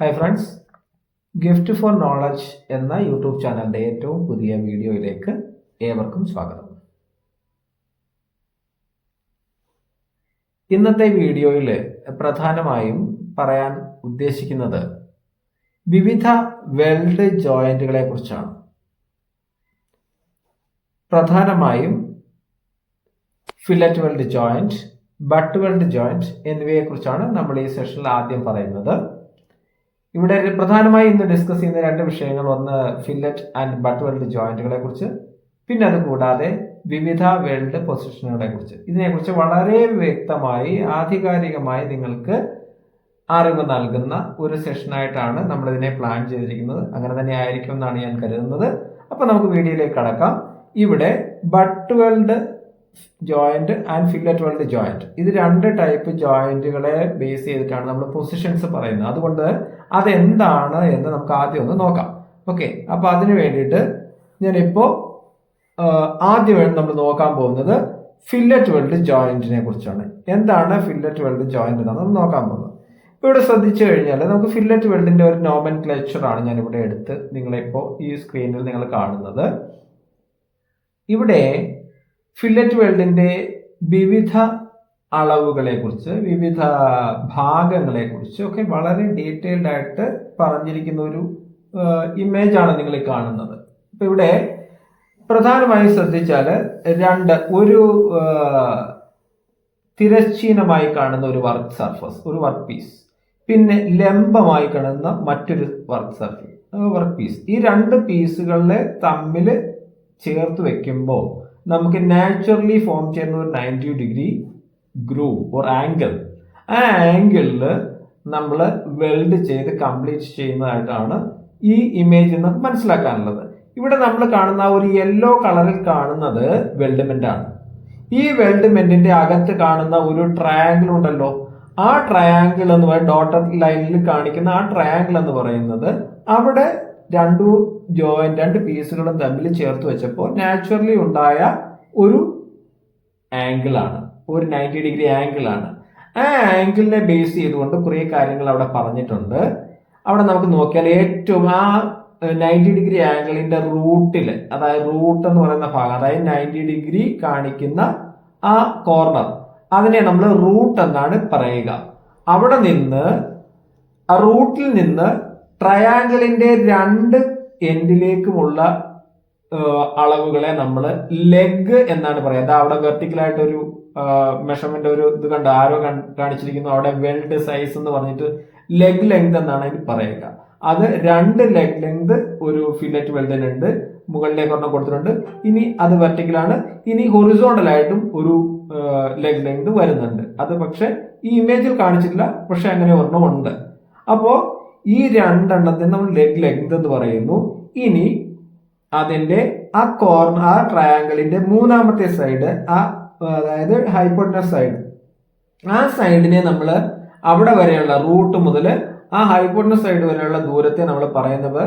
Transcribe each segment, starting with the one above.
Hi friends gift for knowledge എന്ന YouTube ചാനലിന്റെ ഏറ്റവും പുതിയ വീഡിയോയിലേക്ക് ഏവർക്കും സ്വാഗതം. ഇന്നത്തെ വീഡിയോയിൽ പ്രധാനമായും പറയാൻ ഉദ്ദേശിക്കുന്നത് വിവിധ വെൽഡ് ജോയിന്റുകളെ കുറിച്ചാണ്. പ്രധാനമായും fillet weld joint butt weld joint എന്നിവയെക്കുറിച്ചാണ് നമ്മൾ ഈ സെഷനിൽ ആദ്യം പറയുന്നത്. ഇവിടെ പ്രധാനമായി ഇന്ന് ഡിസ്കസ് ചെയ്യുന്ന രണ്ട് വിഷയങ്ങൾ. ഒന്ന് ഫില്ലറ്റ് ആൻഡ് ബട്ട് വെൽഡ് ജോയിന്റുകളെ കുറിച്ച് പിന്നെ അത് കൂടാതെ വിവിധ വെൽഡ് പൊസിഷനുകളെ കുറിച്ച്. ഇതിനെക്കുറിച്ച് വളരെ വ്യക്തമായി ആധികാരികമായി നിങ്ങൾക്ക് അറിവ് നൽകുന്ന ഒരു സെഷനായിട്ടാണ് നമ്മൾ ഇതിനെ പ്ലാൻ ചെയ്തിരിക്കുന്നത്. അങ്ങനെ തന്നെ ആയിരിക്കും എന്നാണ് ഞാൻ കരുതുന്നത്. അപ്പൊ നമുക്ക് വീഡിയോയിലേക്ക് കടക്കാം. ഇവിടെ butt weld joint and fillet weld joint ഇത് രണ്ട് ടൈപ്പ് ജോയിന്റുകളെ ബേസ് ചെയ്തിട്ടാണ് നമ്മൾ പൊസിഷൻസ് പറയുന്നത്. അതുകൊണ്ട് അതെന്താണ് എന്ന് നമുക്ക് ആദ്യം ഒന്ന് നോക്കാം. ഓക്കെ അപ്പൊ അതിന് വേണ്ടിയിട്ട് ഞാനിപ്പോ ആദ്യം നമ്മൾ നോക്കാൻ പോകുന്നത് ഫില്ലറ്റ് വെൽഡ് ജോയിന്റിനെ കുറിച്ചാണ്. എന്താണ് ഫില്ലറ്റ് വെൽഡ് ജോയിന്റ് എന്നാണ് നമ്മൾ നോക്കാൻ പോകുന്നത്. ഇവിടെ ശ്രദ്ധിച്ചു കഴിഞ്ഞാൽ നമുക്ക് ഫില്ലറ്റ് വെൽഡിന്റെ ഒരു നോമൻ ക്ലച്ചറാണ് ഇവിടെ എടുത്ത് നിങ്ങളിപ്പോൾ ഈ സ്ക്രീനിൽ നിങ്ങൾ കാണുന്നത്. ഇവിടെ ഫില്ലറ്റ് വെൽഡിന്റെ വിവിധ അളവുകളെ കുറിച്ച് വിവിധ ഭാഗങ്ങളെ കുറിച്ച് ഒക്കെ വളരെ ഡീറ്റെയിൽഡ് ആയിട്ട് പറഞ്ഞിരിക്കുന്ന ഒരു ഇമേജ് ആണ് നിങ്ങൾ കാണുന്നത്. ഇപ്പൊ ഇവിടെ പ്രധാനമായും ശ്രദ്ധിച്ചാൽ രണ്ട് ഒരു തിരശ്ചീനമായി കാണുന്ന ഒരു വർക്ക് സർഫസ് ഒരു വർക്ക് പീസ് പിന്നെ ലംബമായി കാണുന്ന മറ്റൊരു വർക്ക് സർഫസ് വർക്ക് പീസ് ഈ രണ്ട് പീസുകളെ തമ്മിൽ ചേർത്ത് വെക്കുമ്പോൾ നമുക്ക് നാച്ചുറലി ഫോം ചെയ്യുന്ന ഒരു ninety degree groove or angle ആ ആംഗിളിൽ നമ്മൾ വെൽഡ് ചെയ്ത് കംപ്ലീറ്റ് ചെയ്യുന്നതായിട്ടാണ് ഈ ഇമേജിൽ നിന്ന് മനസ്സിലാക്കാനുള്ളത്. ഇവിടെ നമ്മൾ കാണുന്ന ഒരു യെല്ലോ കളറിൽ കാണുന്നത് വെൽഡ്മെന്റ് ആണ്. ഈ വെൽഡ്മെന്റിന്റെ അകത്ത് കാണുന്ന ഒരു ട്രയാങ്കിൾ ഉണ്ടല്ലോ. ആ ട്രയാങ്കിൾ എന്ന് പറയുന്നത് ഡോട്ടർ ലൈനിൽ കാണിക്കുന്ന ആ ട്രയാങ്കിൾ എന്ന് പറയുന്നത് അവിടെ രണ്ടു ജോയിന്റ് രണ്ട് പീസുകളും തമ്മിൽ ചേർത്ത് വെച്ചപ്പോൾ നാച്ചുറലി ഉണ്ടായ ഒരു ആംഗിൾ ആണ്. ഒരു നയന്റി ഡിഗ്രി ആംഗിൾ ആണ്. ആ ആംഗിളിനെ ബേസ് ചെയ്തുകൊണ്ട് കുറേ കാര്യങ്ങൾ അവിടെ പറഞ്ഞിട്ടുണ്ട്. അവിടെ നമുക്ക് നോക്കിയാൽ ഏറ്റവും ആ നയന്റി ഡിഗ്രി ആംഗിളിന്റെ റൂട്ടിൽ അതായത് റൂട്ട് എന്ന് പറയുന്ന ഭാഗം അതായത് നയന്റി ഡിഗ്രി കാണിക്കുന്ന ആ കോർണർ അതിനെ നമ്മൾ റൂട്ട് എന്നാണ് പറയുക. അവിടെ നിന്ന് ആ റൂട്ടിൽ നിന്ന് ട്രയാങ്കിളിന്റെ രണ്ട് എൻഡിലേക്കുമുള്ള അളവുകളെ നമ്മൾ ലെഗ് എന്നാണ് പറയുക. അവിടെ വെർട്ടിക്കലായിട്ട് ഒരു മെഷർമെന്റ് ഒരു ഇത് കണ്ട് ആരോ കാണിച്ചിരിക്കുന്നു. അവിടെ വെൽഡ് സൈസ് എന്ന് പറഞ്ഞിട്ട് ലെഗ് ലെങ്ത് എന്നാണ് അതിന് പറയുക. അത് രണ്ട് ലെഗ് ലെങ്ത് ഒരു ഫില്ലറ്റ് വെൽഡിനുണ്ട് മുകളിലേക്ക് ഒരെണ്ണം കൊടുത്തിട്ടുണ്ട്. ഇനി അത് വെർട്ടിക്കലാണ് ഇനി ഹൊറിസോണ്ടൽ ആയിട്ടും ഒരു ലെഗ് ലെങ്ത് വരുന്നുണ്ട്. അത് പക്ഷെ ഈ ഇമേജിൽ കാണിച്ചിട്ടില്ല. പക്ഷെ അങ്ങനെ ഒരെണ്ണം ഉണ്ട്. അപ്പോ ഈ രണ്ടെണ്ണത്തിന് നമ്മൾ ലെഗ് ലെങ്ത് എന്ന് പറയുന്നു. ഇനി അതിന്റെ ആ കോർണർ ആ ട്രയാങ്കിളിന്റെ മൂന്നാമത്തെ സൈഡ് ആ അതായത് ഹൈപ്പോട്ടനസ് സൈഡ് ആ സൈഡിനെ നമ്മൾ അവിടെ വരെയുള്ള റൂട്ട് മുതൽ ആ ഹൈപ്പോട്ടനസ് സൈഡ് വരെയുള്ള ദൂരത്തെ നമ്മൾ പറയുന്നത്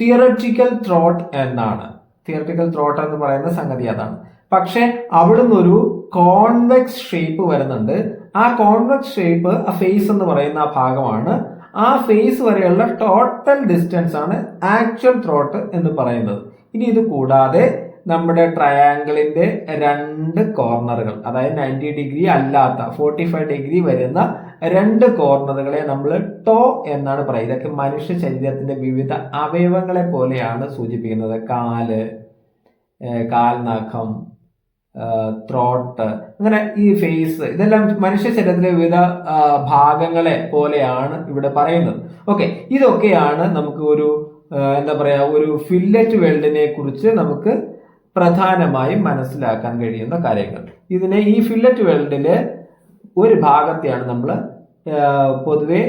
തിയററ്റിക്കൽ ത്രോട്ട് എന്നാണ്. തിയററ്റിക്കൽ ത്രോട്ട് എന്ന് പറയുന്ന സംഗതി അതാണ്. പക്ഷെ അവിടുന്ന് ഒരു കോൺവെക്സ് ഷേപ്പ് വരുന്നുണ്ട്. ആ കോൺവെക്സ് ഷേപ്പ് ആ ഫേസ് എന്ന് പറയുന്ന ആ ഭാഗമാണ് ആ ഫേസ് വരെയുള്ള ടോട്ടൽ ഡിസ്റ്റൻസ് ആണ് ആക്ച്വൽ ത്രോട്ട് എന്ന് പറയുന്നത്. ഇനി ഇത് കൂടാതെ നമ്മുടെ ട്രയാങ്കിളിന്റെ രണ്ട് കോർണറുകൾ അതായത് നയന്റി ഡിഗ്രി അല്ലാത്ത ഫോർട്ടി ഫൈവ് ഡിഗ്രി വരുന്ന രണ്ട് കോർണറുകളെ നമ്മൾ ടോ എന്നാണ് പറയുക. ഇതൊക്കെ മനുഷ്യ ശരീരത്തിന്റെ വിവിധ അവയവങ്ങളെ പോലെയാണ് സൂചിപ്പിക്കുന്നത്. കാൽ കാൽനഖം ത്രോട്ട് അങ്ങനെ ഈ ഫേസ് ഇതെല്ലാം മനുഷ്യ ശരീരത്തിലെ വിവിധ ഭാഗങ്ങളെ പോലെയാണ് ഇവിടെ പറയുന്നത്. ഓക്കെ ഇതൊക്കെയാണ് നമുക്ക് ഒരു എന്താ പറയാ ഒരു ഫില്ലറ്റ് വെൽഡിനെ കുറിച്ച് നമുക്ക് പ്രധാനമായും മനസ്സിലാക്കാൻ കഴിയുന്ന കാര്യങ്ങൾ. ഇതിനെ ഈ ഫില്ലറ്റ് വേൾഡിലെ ഒരു ഭാഗത്തെയാണ് നമ്മൾ പൊതുവെ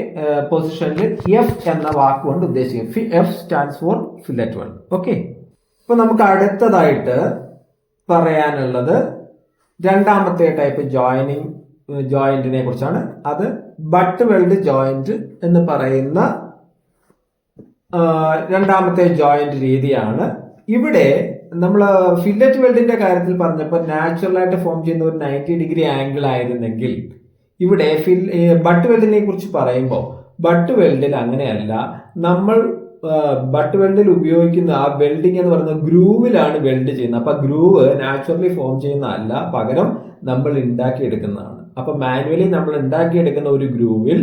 പൊസിഷനിൽ എഫ് എന്ന വാക്കുകൊണ്ട് ഉദ്ദേശിക്കുന്നത്. F stands for fillet weld okay ഇപ്പൊ നമുക്ക് അടുത്തതായിട്ട് പറയാനുള്ളത് രണ്ടാമത്തെ ടൈപ്പ് ജോയിനിങ് ജോയിന്റിനെ കുറിച്ചാണ്. അത് ബട്ട് വെൽഡ് ജോയിന്റ് എന്ന് പറയുന്ന രണ്ടാമത്തെ ജോയിന്റ് രീതിയാണ്. ഇവിടെ നമ്മൾ ഫില്ലറ്റ് വെൽഡിന്റെ കാര്യത്തിൽ പറഞ്ഞപ്പോൾ നാച്ചുറൽ ആയിട്ട് ഫോം ചെയ്യുന്ന ഒരു നയന്റി ഡിഗ്രി ആംഗിൾ ആയിരുന്നെങ്കിൽ ഇവിടെ ഫിൽ ബട്ട് വെൽഡിനെ കുറിച്ച് പറയുമ്പോൾ ബട്ട് വെൽഡിൽ അങ്ങനെയല്ല. നമ്മൾ ബട്ട് വെൽഡിൽ ഉപയോഗിക്കുന്ന ആ വെൽഡിംഗ് എന്ന് പറയുന്ന ഗ്രൂവിലാണ് വെൽഡ് ചെയ്യുന്നത്. അപ്പൊ ഗ്രൂവ് നാച്ചുറലി ഫോം ചെയ്യുന്നതല്ല പകരം നമ്മൾ ഉണ്ടാക്കിയെടുക്കുന്നതാണ്. അപ്പൊ മാനുവലി നമ്മൾ ഉണ്ടാക്കിയെടുക്കുന്ന ഒരു ഗ്രൂവിൽ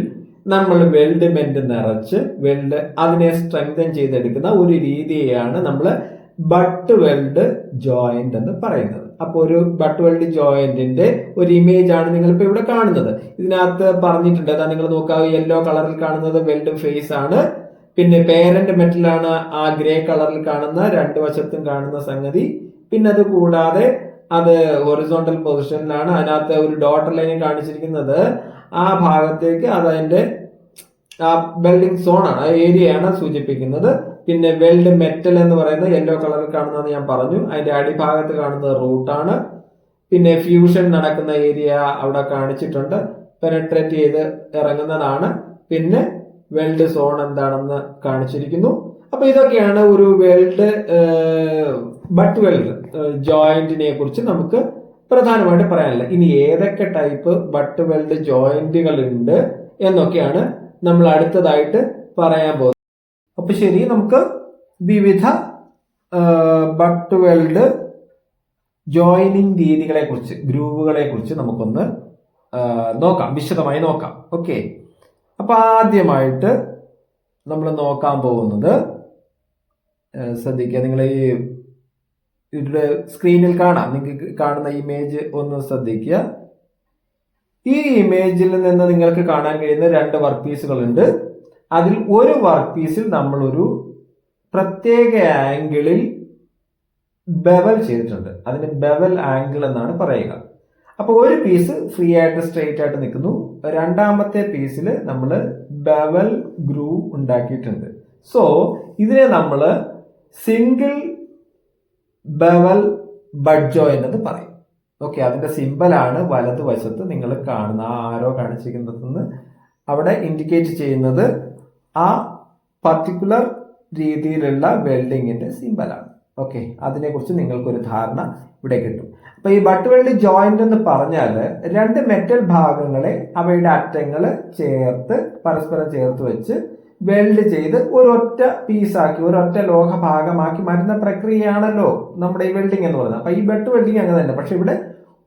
നമ്മൾ വെൽഡ്മെന്റ് നിറച്ച് വെൽഡ് അതിനെ സ്ട്രെങ്തൻ ചെയ്തെടുക്കുന്ന ഒരു രീതിയാണ് നമ്മൾ ബട്ട് വെൽഡ് ജോയിന്റ് എന്ന് പറയുന്നത്. അപ്പോൾ ഒരു ബട്ട് വെൽഡ് ജോയിന്റിന്റെ ഒരു ഇമേജ് ആണ് നിങ്ങൾ ഇപ്പോൾ ഇവിടെ കാണുന്നത്. ഇതിനകത്ത് പറഞ്ഞിട്ടുണ്ട് അതാ നിങ്ങൾ നോക്കാവ് യെല്ലോ കളറിൽ കാണുന്നത് വെൽഡ് ഫേസ് ആണ് പിന്നെ പേരന്റ് മെറ്റലാണ് ആ ഗ്രേ കളറിൽ കാണുന്ന രണ്ട് വശത്തും കാണുന്ന സംഗതി. പിന്നെ അത് കൂടാതെ അത് ഹൊറിസോണ്ടൽ പൊസിഷനിലാണ് അതിനകത്ത് ഒരു ഡോട്ടർ ലൈൻ കാണിച്ചിരിക്കുന്നത്. ആ ഭാഗത്തേക്ക് അത് അതിന്റെ ആ വെൽഡിംഗ് സോണാണ് ആ ഏരിയയാണ് സൂചിപ്പിക്കുന്നത്. പിന്നെ വെൽഡ് മെറ്റൽ എന്ന് പറയുന്നത് യെല്ലോ കളറിൽ കാണുന്നതെന്ന് ഞാൻ പറഞ്ഞു. അതിന്റെ അടിഭാഗത്ത് കാണുന്നത് റൂട്ടാണ് പിന്നെ ഫ്യൂഷൻ നടക്കുന്ന ഏരിയ അവിടെ കാണിച്ചിട്ടുണ്ട്. പെനട്രേറ്റ് ചെയ്ത് ഇറങ്ങുന്നതാണ്. പിന്നെ വെൽഡ് സോൺ എന്താണെന്ന് കാണിച്ചിരിക്കുന്നു. അപ്പൊ ഇതൊക്കെയാണ് ഒരു വെൽഡ് ബട്ട് വെൽഡ് ജോയിന്റിനെ കുറിച്ച് നമുക്ക് പ്രധാനമായിട്ട് പറയാനില്ല ഇനി ഏതൊക്കെ ടൈപ്പ് ബട്ട് വെൽഡ് ജോയിന്റുകൾ ഉണ്ട് എന്നൊക്കെയാണ് നമ്മൾ അടുത്തതായിട്ട് പറയാൻ പോകുന്നത്. അപ്പൊ ശരി നമുക്ക് വിവിധ ബട്ട് വെൽഡ് ജോയിനിങ് രീതികളെ കുറിച്ച് ഗ്രൂവുകളെ കുറിച്ച് നമുക്കൊന്ന് നോക്കാം വിശദമായി നോക്കാം. ഓക്കെ. അപ്പൊ ആദ്യമായിട്ട് നമ്മൾ നോക്കാൻ പോകുന്നത് ശ്രദ്ധിക്കുക. നിങ്ങൾ ഈ ഇവിടെ സ്ക്രീനിൽ കാണാം. നിങ്ങൾക്ക് കാണുന്ന ഇമേജ് ഒന്ന് ശ്രദ്ധിക്കുക. ഈ ഇമേജിൽ നിന്ന് നിങ്ങൾക്ക് കാണാൻ കഴിയുന്ന രണ്ട് വർക്ക് പീസുകൾ ഉണ്ട് അതിൽ ഒരു വർക്ക് പീസിൽ നമ്മളൊരു പ്രത്യേക ആംഗിളിൽ ബെവൽ ചെയ്തിട്ടുണ്ട്. അതിന് ബെവൽ ആംഗിൾ എന്നാണ് പറയുക. അപ്പോൾ ഒരു പീസ് ഫ്രീ ആയിട്ട് സ്ട്രെയിറ്റ് ആയിട്ട് നിൽക്കുന്നു. രണ്ടാമത്തെ പീസിൽ നമ്മൾ ബവൽ ഗ്രൂ ഉണ്ടാക്കിയിട്ടുണ്ട്. സോ ഇതിനെ നമ്മൾ സിംഗിൾ ബവൽ ബഡ് ജോയിന്റ് എന്ന് പറയും. ഓക്കെ അതിന്റെ സിമ്പലാണ് വലതുവശത്ത് നിങ്ങൾ കാണുന്ന ആ ആരോ കാണിച്ചിരിക്കുന്നത് അവിടെ ഇൻഡിക്കേറ്റ് ചെയ്യുന്നത് ആ പർട്ടിക്കുലർ രീതിയിലുള്ള വെൽഡിങ്ങിന്റെ സിമ്പലാണ് ഓക്കെ അതിനെക്കുറിച്ച് നിങ്ങൾക്കൊരു ധാരണ ഇവിടെ കിട്ടും. അപ്പൊ ഈ ബട്ട് വെൽഡ് ജോയിന്റ് എന്ന് പറഞ്ഞാൽ രണ്ട് മെറ്റൽ ഭാഗങ്ങളെ അവയുടെ അറ്റങ്ങൾ ചേർത്ത് പരസ്പരം ചേർത്ത് വെച്ച് വെൽഡ് ചെയ്ത് ഒരൊറ്റ പീസാക്കി ഒരൊറ്റ ലോഹ ഭാഗമാക്കി മാറ്റുന്ന പ്രക്രിയയാണല്ലോ നമ്മുടെ ഈ വെൽഡിംഗ് എന്ന് പറയുന്നത്. അപ്പൊ ഈ ബട്ട് വെൽഡിംഗ് അങ്ങനെ തന്നെ. പക്ഷെ ഇവിടെ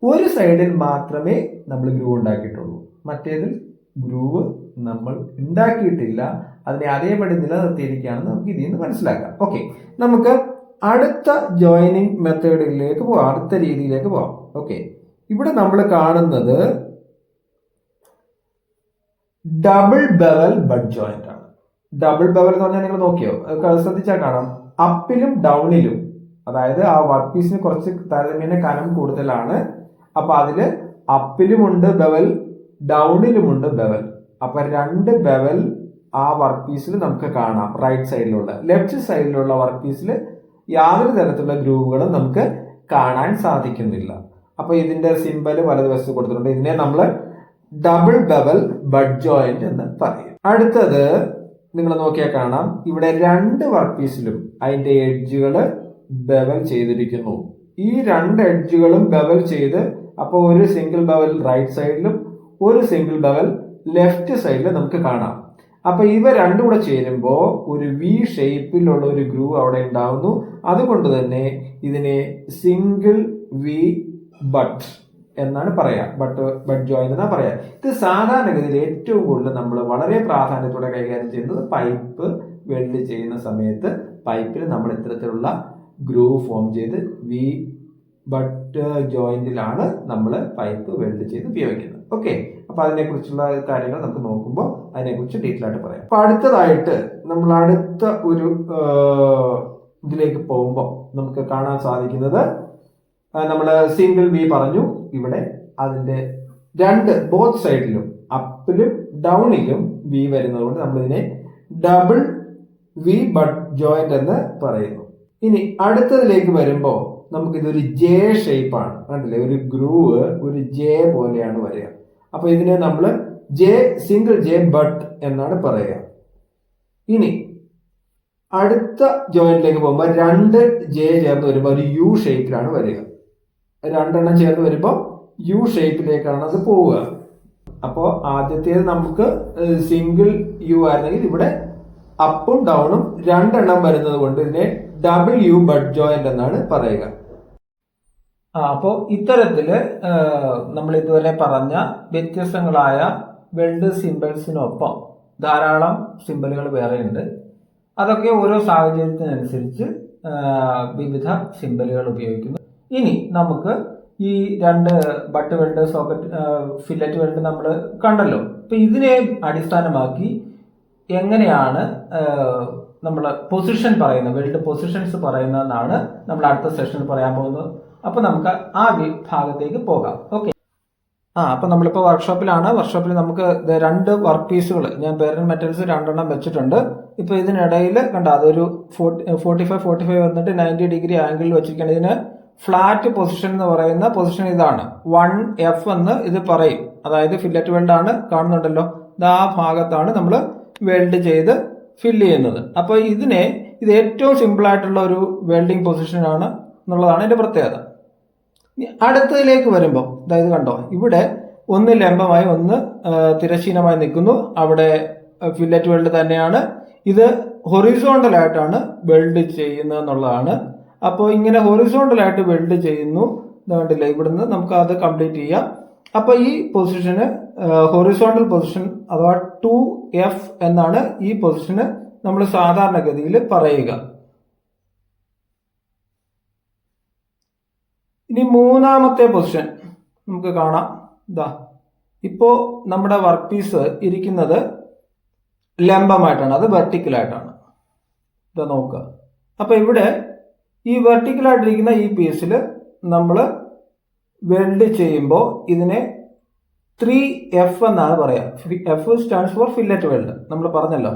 ഒരു സൈഡിൽ മാത്രമേ നമ്മൾ ഗ്രൂവ് ഉണ്ടാക്കിയിട്ടുള്ളൂ. മറ്റേതിൽ ഗ്രൂവ് നമ്മൾ ഉണ്ടാക്കിയിട്ടില്ല. അതിനെ അതേപടി നിലനിർത്തിയിരിക്കുകയാണെന്ന് നമുക്ക് ഇതിൽ നിന്ന് മനസ്സിലാക്കാം. ഓക്കെ. നമുക്ക് അടുത്ത ജോയിനിങ് മെത്തേഡിലേക്ക് പോവാം. അടുത്ത രീതിയിലേക്ക് പോവാം. ഓക്കെ ഇവിടെ നമ്മൾ കാണുന്നത് ഡബിൾ ബെവൽ ബഡ് ജോയിന്റ് ആണ്. ഡബിൾ ബെവൽ എന്ന് പറഞ്ഞാൽ നിങ്ങൾ നോക്കിയോ? ശ്രദ്ധിച്ചാൽ കാണാം. അപ്പിലും ഡൗണിലും അതായത് ആ വർക്ക് പീസിന് കുറച്ച് താരതമ്യേന കനം കൂടുതലാണ്. അപ്പൊ അതിൽ അപ്പിലുമുണ്ട് ബെവൽ ഡൗണിലുമുണ്ട് ബെവൽ അപ്പൊ രണ്ട് ബെവൽ ആ വർക്ക് പീസിൽ നമുക്ക് കാണാം. റൈറ്റ് സൈഡിലുള്ള ലെഫ്റ്റ് സൈഡിലുള്ള വർക്ക് പീസിൽ യാതൊരു തരത്തിലുള്ള ഗ്രൂവുകളും നമുക്ക് കാണാൻ സാധിക്കുന്നില്ല. അപ്പോൾ ഇതിന്റെ സിമ്പൽ വലതുവശത്ത് കൊടുത്തിട്ടുണ്ട്. ഇതിനെ നമ്മൾ ഡബിൾ ബെവൽ ബഡ് ജോയിന്റ് എന്ന് പറയും. അടുത്തത് നിങ്ങൾ നോക്കിയാൽ കാണാം. ഇവിടെ രണ്ട് വർക്ക് പീസിലും അതിന്റെ എഡ്ജുകൾ ബെവൽ ചെയ്തിരിക്കുന്നു. ഈ രണ്ട് എഡ്ജുകളും ബെവൽ ചെയ്ത് അപ്പോൾ ഒരു സിംഗിൾ ബെവൽ റൈറ്റ് സൈഡിലും ഒരു സിംഗിൾ ബെവൽ ലെഫ്റ്റ് സൈഡിലും നമുക്ക് കാണാം. അപ്പൊ ഇവ രണ്ടും കൂടെ ചേരുമ്പോൾ ഒരു വി ഷേപ്പിലുള്ള ഒരു ഗ്രൂ അവിടെ ഉണ്ടാവുന്നു. അതുകൊണ്ട് തന്നെ ഇതിനെ സിംഗിൾ വി ബട്ട് എന്നാണ് പറയാ. ബട്ട് ബട്ട് ജോയിന്റ് എന്നാണ് പറയാ. ഇത് സാധാരണഗതിയിൽ ഏറ്റവും കൂടുതൽ നമ്മൾ വളരെ പ്രാധാന്യത്തോടെ കൈകാര്യം ചെയ്യുന്നത് പൈപ്പ് വെൽഡ് ചെയ്യുന്ന സമയത്ത് പൈപ്പിൽ നമ്മൾ ഇത്തരത്തിലുള്ള ഗ്രൂ ഫോം ചെയ്ത് വി ബട്ട് ജോയിന്റിലാണ് നമ്മൾ പൈപ്പ് വെൽഡ് ചെയ്ത് ഉപയോഗിക്കുന്നത്. ഓക്കെ. അപ്പൊ അതിനെക്കുറിച്ചുള്ള കാര്യങ്ങൾ നമുക്ക് നോക്കുമ്പോൾ അതിനെക്കുറിച്ച് ഡീറ്റെയിൽ ആയിട്ട് പറയാം. അപ്പൊ അടുത്തതായിട്ട് നമ്മൾ അടുത്ത ഒരു ഇതിലേക്ക് പോകുമ്പോൾ നമുക്ക് കാണാൻ സാധിക്കുന്നത് നമ്മൾ സിംഗിൾ വി പറഞ്ഞു. ഇവിടെ അതിന്റെ രണ്ട് ബോത്ത് സൈഡിലും അപ്പിലും ഡൗണിലും വി വരുന്നത് കൊണ്ട് നമ്മൾ ഇതിനെ ഡബിൾ വി ബട്ട് ജോയിന്റ് എന്ന് പറയുന്നു. ഇനി അടുത്തതിലേക്ക് വരുമ്പോൾ നമുക്കിതൊരു ജെ ഷേപ്പാണ് കണ്ടില്ലേ? ഒരു ഗ്രൂവ് ഒരു ജെ പോലെയാണ് വരിക. അപ്പോൾ ഇതിനെ നമ്മൾ ജെ സിംഗിൾ ജെ ബട്ട് എന്നാണ് പറയുക. ഇനി അടുത്ത ജോയിന്റിലേക്ക് പോകുമ്പോൾ രണ്ട് ജെ ചേർന്ന് വരുമ്പോൾ ഒരു യു ഷേപ്പിലാണ് വരിക. രണ്ടെണ്ണം ചേർന്ന് വരുമ്പോൾ യു ഷേപ്പിലേക്കാണ് അത് പോവുക. അപ്പോൾ ആദ്യത്തേത് നമുക്ക് സിംഗിൾ യു ആയിരുന്നെങ്കിൽ ഇവിടെ അപ്പും ഡൗണും രണ്ടെണ്ണം വരുന്നത് കൊണ്ട് ഇതിനെ ഡബിൾ യു ബഡ് ജോയിന്റ് എന്നാണ് പറയുക. അപ്പോൾ ഇത്തരത്തിൽ നമ്മൾ ഇതുവരെ പറഞ്ഞ വ്യത്യസ്തങ്ങളായ വെൽഡ് സിമ്പിൾസിനൊപ്പം ധാരാളം സിമ്പിളുകൾ വേറെയുണ്ട്. അതൊക്കെ ഓരോ സാഹചര്യത്തിനനുസരിച്ച് വിവിധ സിമ്പിളുകൾ ഉപയോഗിക്കുന്നു. ഇനി നമുക്ക് ഈ രണ്ട് butt weld socket fillet weld നമ്മൾ കണ്ടല്ലോ. അപ്പൊ ഇതിനെ അടിസ്ഥാനമാക്കി എങ്ങനെയാണ് നമ്മൾ പൊസിഷൻ പറയുന്നത് വെൽഡ് പൊസിഷൻസ് പറയുന്നതെന്നാണ് നമ്മൾ അടുത്ത സെഷനിൽ പറയാൻ പോകുന്നത്. അപ്പൊ നമുക്ക് ആ ഭാഗത്തേക്ക് പോകാം. ഓക്കെ ആ അപ്പൊ നമ്മളിപ്പോ വർക്ക്ഷോപ്പിലാണ് വർക്ക്ഷോപ്പിൽ നമുക്ക് രണ്ട് വർക്ക് പീസുകൾ ഞാൻ പേരൻ മെറ്റൽസ് രണ്ടെണ്ണം വെച്ചിട്ടുണ്ട്. ഇപ്പൊ ഇതിനിടയിൽ കണ്ട അതൊരു ഫോർട്ടി ഫൈവ് ഫോർട്ടി ഫൈവ് വന്നിട്ട് നയന്റി ഡിഗ്രി ആംഗിളിൽ വെച്ചിരിക്കുകയാണ് ഇതിന് ഫ്ലാറ്റ് പൊസിഷൻ എന്ന് പറയുന്ന പൊസിഷൻ ഇതാണ്. വൺ എഫ് എന്ന് ഇത് പറയും. അതായത് ഫില്ലറ്റ് വെൽഡ് ആണ്. കാണുന്നുണ്ടല്ലോ. ഇത് ആ ഭാഗത്താണ് നമ്മൾ വെൽഡ് ചെയ്ത് ഫില്ല് ചെയ്യുന്നത്. അപ്പോൾ ഇതിനെ ഇത് ഏറ്റവും സിമ്പിൾ ആയിട്ടുള്ള ഒരു വെൽഡിംഗ് പൊസിഷനാണ് എന്നുള്ളതാണ് ഇതിന്റെ പ്രത്യേകത. അടുത്തതിലേക്ക് വരുമ്പോൾ അതായത് കണ്ടോ ഇവിടെ ഒന്ന് ലംബമായി ഒന്ന് തിരശ്ചീനമായി നിൽക്കുന്നു. അവിടെ ഫില്ലറ്റ് വെൽഡ് തന്നെയാണ്. ഇത് ഹൊറിസോണ്ടൽ ആയിട്ടാണ് വെൽഡ് ചെയ്യുന്നത് എന്നുള്ളതാണ് അപ്പോൾ ഇങ്ങനെ ഹൊറിസോണ്ടൽ ആയിട്ട് വെൽഡ് ചെയ്യുന്നു. ഇത് ഇവിടെ ഇവിടുന്ന് നമുക്ക് അത് കംപ്ലീറ്റ് ചെയ്യാം. അപ്പോൾ ഈ പൊസിഷന് ഹൊറിസോണ്ടൽ പൊസിഷൻ അഥവാ ടു എഫ് എന്നാണ് ഈ പൊസിഷന് നമ്മൾ സാധാരണഗതിയിൽ പറയുക. ഇനി മൂന്നാമത്തെ പൊസിഷൻ നമുക്ക് കാണാം. ഇതാ ഇപ്പോ നമ്മുടെ വർക്ക് പീസ് ഇരിക്കുന്നത് ലംബമായിട്ടാണ് അത് വെർട്ടിക്കൽ ആയിട്ടാണ്. ഇതാ നോക്കുക. അപ്പൊ ഇവിടെ ഈ വെർട്ടിക്കൽ വെർട്ടിക്കലായിട്ടിരിക്കുന്ന ഈ പീസിൽ നമ്മൾ വെൽഡ് ചെയ്യുമ്പോൾ ഇതിനെ ത്രീ എഫ് എന്നാണ് പറയാ. F stands for fillet weld നമ്മൾ പറഞ്ഞല്ലോ.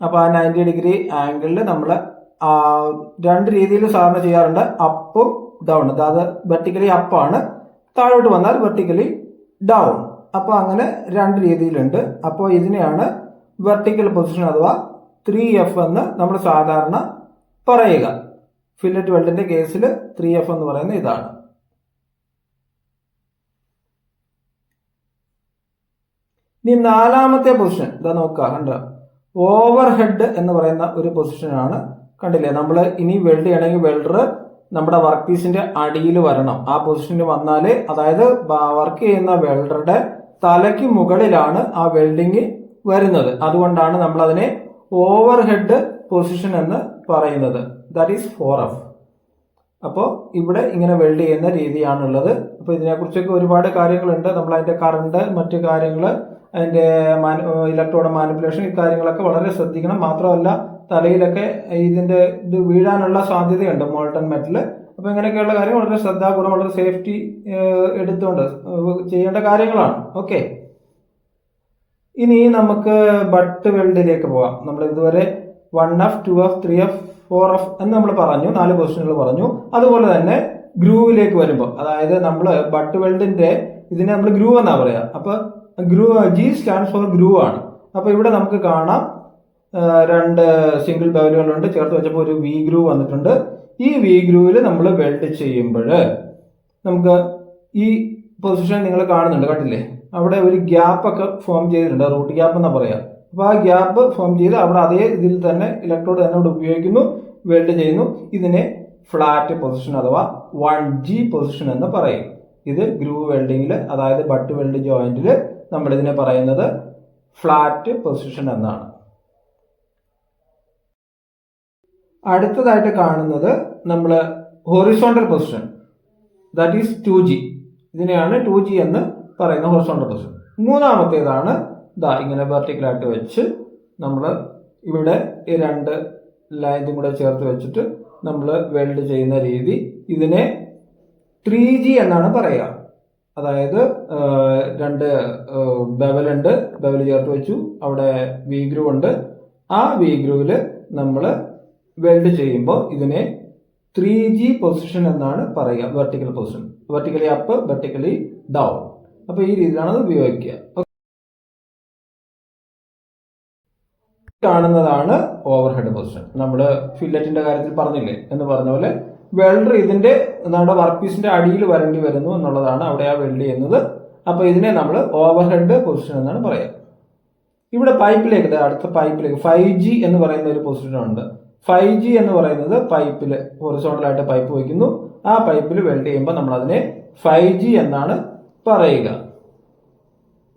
അപ്പോൾ ആ നയന്റി ഡിഗ്രി ആംഗിളിൽ നമ്മൾ രണ്ട് രീതിയിൽ സാധാരണ ചെയ്യാറുണ്ട്. അപ്പും ഡൗൺ അതായത് വെർട്ടിക്കലി അപ്പാണ് താഴോട്ട് വന്നാൽ വെർട്ടിക്കലി ഡൗൺ അപ്പോൾ അങ്ങനെ രണ്ട് രീതിയിലുണ്ട്. അപ്പോൾ ഇതിനെയാണ് വെർട്ടിക്കൽ പൊസിഷൻ അഥവാ ത്രീ എഫ് എന്ന് നമ്മൾ സാധാരണ പറയുക. ഫില്ലറ്റ് വെൽഡിന്റെ കേസിൽ ത്രീ എഫ് എന്ന് പറയുന്ന ഇതാണ്. ഇനി നാലാമത്തെ പൊസിഷൻ ഇതാ നോക്കുക കണ്ട? ഓവർ ഹെഡ് എന്ന് പറയുന്ന ഒരു പൊസിഷനാണ് കണ്ടില്ലേ? നമ്മൾ ഇനി വെൽഡ് ചെയ്യണമെങ്കിൽ വെൽഡർ നമ്മുടെ വർക്ക് പീസിന്റെ അടിയിൽ വരണം. ആ പൊസിഷനിൽ വന്നാൽ അതായത് വർക്ക് ചെയ്യുന്ന വെൽഡറുടെ തലയ്ക്ക് മുകളിലാണ് ആ വെൽഡിങ് വരുന്നത്. അതുകൊണ്ടാണ് നമ്മൾ അതിനെ ഓവർ ഹെഡ് പൊസിഷൻ എന്ന് പറയുന്നത്. ദാറ്റ് ഈസ് ഫോർ എഫ് അപ്പോൾ ഇവിടെ ഇങ്ങനെ വെൽഡ് ചെയ്യുന്ന രീതിയാണുള്ളത്. അപ്പോൾ ഇതിനെക്കുറിച്ചൊക്കെ ഒരുപാട് കാര്യങ്ങളുണ്ട്. നമ്മൾ അതിന്റെ കറണ്ട് മറ്റു കാര്യങ്ങൾ അതിന്റെ ഇലക്ട്രോഡ് മാനിപ്പുലേഷൻ ഇക്കാര്യങ്ങളൊക്കെ വളരെ ശ്രദ്ധിക്കണം. മാത്രമല്ല തലയിലൊക്കെ ഇതിന്റെ ഇത് വീഴാനുള്ള സാധ്യതയുണ്ട് മോൾട്ടൺ മെറ്റൽ അപ്പോൾ ഇങ്ങനെയൊക്കെയുള്ള കാര്യം വളരെ ശ്രദ്ധാപൂർവം വളരെ സേഫ്റ്റി എടുത്തുകൊണ്ട് ചെയ്യേണ്ട കാര്യങ്ങളാണ്. ഓക്കെ. ഇനി നമുക്ക് ബട്ട് വെൽഡിലേക്ക് പോകാം നമ്മൾ ഇതുവരെ one F two F three F four F എന്ന് നമ്മൾ പറഞ്ഞു. നാല് പൊസിഷനുകൾ പറഞ്ഞു. അതുപോലെ തന്നെ ഗ്രൂവിലേക്ക് വരുമ്പോൾ അതായത് നമ്മൾ ബട്ട് വെൽഡിന്റെ ഇതിനെ നമ്മൾ ഗ്രൂ എന്നാ പറയാ. അപ്പോൾ groove G stand for groove ആണ് അപ്പോൾ ഇവിടെ നമുക്ക് കാണാം രണ്ട് സിംഗിൾ ബവലുകളുണ്ട് ചേർത്ത് വെച്ചപ്പോൾ ഒരു വി ഗ്രൂ വന്നിട്ടുണ്ട്. ഈ വി ഗ്രൂവിൽ നമ്മൾ വെൽഡ് ചെയ്യുമ്പോൾ നമുക്ക് ഈ പൊസിഷൻ നിങ്ങൾ കാണുന്നുണ്ട് കണ്ടില്ലേ? അവിടെ ഒരു ഗ്യാപ്പ് ഒക്കെ ഫോം ചെയ്തിട്ടുണ്ട് റൂട്ട് ഗ്യാപ്പ് എന്നാ പറയാം. അപ്പോൾ ആ ഗ്യാപ്പ് ഫോം ചെയ്ത് അവിടെ അതേ ഇതിൽ തന്നെ ഇലക്ട്രോഡ് തന്നെ ഇവിടെ ഉപയോഗിക്കുന്നു വെൽഡ് ചെയ്യുന്നു. ഇതിനെ ഫ്ലാറ്റ് പൊസിഷൻ അഥവാ വൺ ജി പൊസിഷൻ എന്ന് പറയും. ഇത് ഗ്രൂവ് വെൽഡിങ്ങിൽ അതായത് ബട്ട് വെൽഡ് ജോയിന്റിൽ നമ്മൾ ഇതിനെ പറയുന്നത് ഫ്ലാറ്റ് പൊസിഷൻ എന്നാണ്. അടുത്തതായിട്ട് കാണുന്നത് നമ്മൾ horizontal position that is two G ഇതിനെയാണ് ടു ജി എന്ന് പറയുന്ന ഹൊറിസോണ്ടൽ പൊസിഷൻ മൂന്നാമത്തേതാണ് ദാ ഇങ്ങനെ വെർട്ടിക്കലായിട്ട് വെച്ച് നമ്മൾ ഇവിടെ ഈ രണ്ട് ലൈനും കൂടെ ചേർത്ത് വെച്ചിട്ട് നമ്മൾ വെൽഡ് ചെയ്യുന്ന രീതി ഇതിനെ ത്രീ ജി എന്നാണ് പറയുക. അതായത് രണ്ട് ബെവലുണ്ട് ബെവൽ ചേർത്ത് വെച്ചു. അവിടെ വി ഗ്രൂ ഉണ്ട്. ആ വി ഗ്രൂവിൽ നമ്മൾ വെൽഡ് ചെയ്യുമ്പോൾ ഇതിനെ ത്രീ ജി പൊസിഷൻ എന്നാണ് പറയുക vertical position vertically up vertically down അപ്പൊ ഈ രീതിയിലാണ് അത് ഉപയോഗിക്കുക. കാണുന്നതാണ് ഓവർഹെഡ് പൊസിഷൻ നമ്മൾ ഫില്ലറ്റിന്റെ കാര്യത്തിൽ പറഞ്ഞില്ലേ? എന്ന് പറഞ്ഞ പോലെ വെൽഡർ ഇതിന്റെ നമ്മുടെ വർക്ക് പീസിന്റെ അടിയിൽ വരേണ്ടി വരുന്നു എന്നുള്ളതാണ് അവിടെ ആ വെൽഡ് ചെയ്യുന്നത്. അപ്പോൾ ഇതിനെ നമ്മൾ ഓവർ ഹെഡ് പൊസിഷൻ എന്നാണ് പറയുക. ഇവിടെ പൈപ്പിലേക്ക് അടുത്ത പൈപ്പിലേക്ക് ഫൈവ് ജി എന്ന് പറയുന്ന ഒരു പൊസിഷൻ ഉണ്ട്. ഫൈവ് ജി എന്ന് പറയുന്നത് പൈപ്പിൽ ഹൊറിസോണ്ടലായിട്ട് പൈപ്പ് വയ്ക്കുന്നു. ആ പൈപ്പിൽ വെൽഡ് ചെയ്യുമ്പോൾ നമ്മൾ അതിനെ ഫൈവ് ജി എന്നാണ് പറയുക.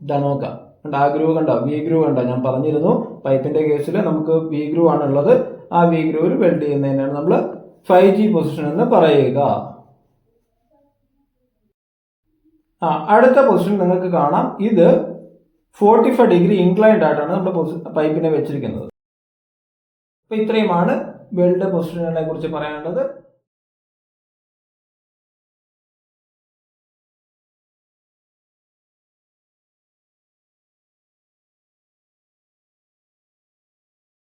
ഇതാ നോക്കാം. കണ്ടോ? ആ ഗ്രൂവ് കണ്ടോ? വി ഗ്രൂവ് കണ്ടോ? ഞാൻ പറഞ്ഞിരുന്നു. പൈപ്പിന്റെ കേസിൽ നമുക്ക് വി ഗ്രൂവ് ആണുള്ളത് ആ വി ഗ്രൂവിൽ വെൽഡ് ചെയ്യുന്നതിനാണ് നമ്മൾ ഫൈവ് ജി പൊസിഷൻ എന്ന് പറയുക. ആ അടുത്ത പൊസിഷൻ നിങ്ങൾക്ക് കാണാം. ഇത് ഫോർട്ടി ഫൈവ് ഡിഗ്രി ഇൻക്ലൈൻഡ് ആയിട്ടാണ് നമ്മുടെ പൈപ്പിനെ വെച്ചിരിക്കുന്നത്. അപ്പൊ ഇത്രയുമാണ് വേൾഡ് പൊസിഷനുകളെ കുറിച്ച് പറയാനുള്ളത്.